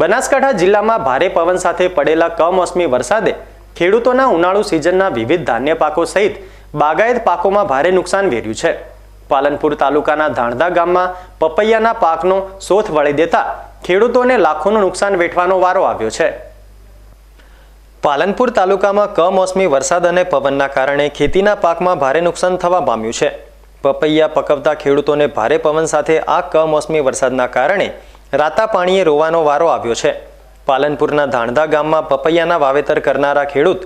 બનાસકાંઠા જિલ્લામાં ભારે પવન સાથે પડેલા કમોસમી વરસાદે ખેડૂતોના ઉનાળુ સિઝનના વિવિધ ધાન્ય પાકો સહિત બાગાયત પાકોમાં ભારે નુકસાન વેર્યું છે. પાલનપુર તાલુકાના ધાણદા ગામમાં પપૈયાના પાકનો સોથ વળી દેતા ખેડૂતોને લાખોનું નુકસાન વેઠવાનો વારો આવ્યો છે. પાલનપુર તાલુકામાં કમોસમી વરસાદ અને પવનના કારણે ખેતીના પાકમાં ભારે નુકસાન થવા પામ્યું છે. પપૈયા પકવતા ખેડૂતોને ભારે પવન સાથે આ કમોસમી વરસાદના કારણે રાતા પાણીએ રોવાનો વારો આવ્યો છે. પાલનપુરના ધાણધા ગામમાં પપૈયાના વાવેતર કરનારા ખેડૂત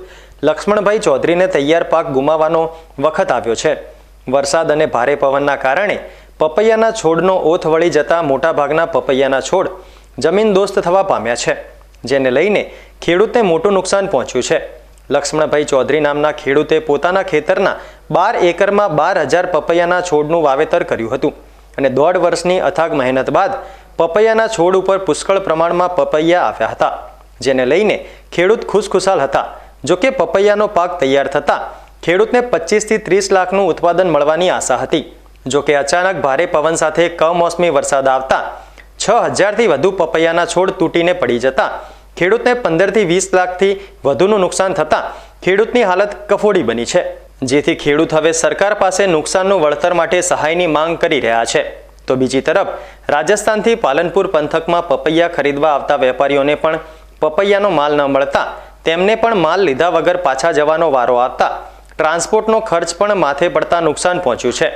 લક્ષ્મણભાઈ ચૌધરીને તૈયાર પાક ગુમાવવાનો વખત આવ્યો છે. વરસાદ અને ભારે પવનના કારણે પપૈયાના છોડનો ઓથ વળી જતા મોટાભાગના પપૈયાના છોડ જમીન દોસ્ત થવા પામ્યા છે, જેને લઈને ખેડૂતને મોટું નુકસાન પહોંચ્યું છે. લક્ષ્મણભાઈ ચૌધરી નામના ખેડૂતે પોતાના ખેતરના બાર એકરમાં બાર હજાર પપૈયાના છોડનું વાવેતર કર્યું હતું અને દોઢ વર્ષની અથાગ મહેનત બાદ પપૈયાના છોડ ઉપર પુષ્કળ પ્રમાણમાં પપૈયા આવ્યા હતા, જેને લઈને ખેડૂત ખુશખુશાલ હતા. જોકે પપૈયાનો પાક તૈયાર થતાં ખેડૂતને પચીસથી ત્રીસ લાખનું ઉત્પાદન મળવાની આશા હતી. જોકે અચાનક ભારે પવન સાથે કમોસમી વરસાદ આવતા છ હજારથી વધુ પપૈયાના છોડ તૂટીને પડી જતા ખેડૂતને પંદરથી વીસ લાખથી વધુનું નુકસાન થતાં ખેડૂતની હાલત કફોડી બની છે, જેથી ખેડૂત હવે સરકાર પાસે નુકસાનનું વળતર માટે સહાયની માંગ કરી રહ્યા છે. તો બીજી તરફ, રાજસ્થાનથી પાલનપુર પંથકમાં પપૈયા ખરીદવા આવતા વેપારીઓને પણ પપૈયાનો માલ ન મળતા, તેમને પણ માલ લીધા વગર પાછા જવાનો વારો આવતા, ટ્રાન્સપોર્ટનો ખર્ચ પણ માથે પડતા નુકસાન પહોંચ્યું છે.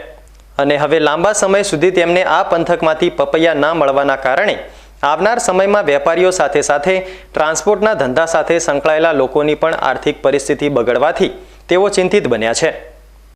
અને હવે લાંબા સમય સુધી તેમને આ પંથકમાંથી પપૈયા ના મળવાના કારણે, આવનાર સમયમાં વેપારીઓ સાથે સાથે ટ્રાન્સપોર્ટના ધંધા સાથે સંકળાયેલા લોકોની પણ આર્થિક પરિસ્થિતિ બગડવાથી તેઓ ચિંતિત બન્યા છે.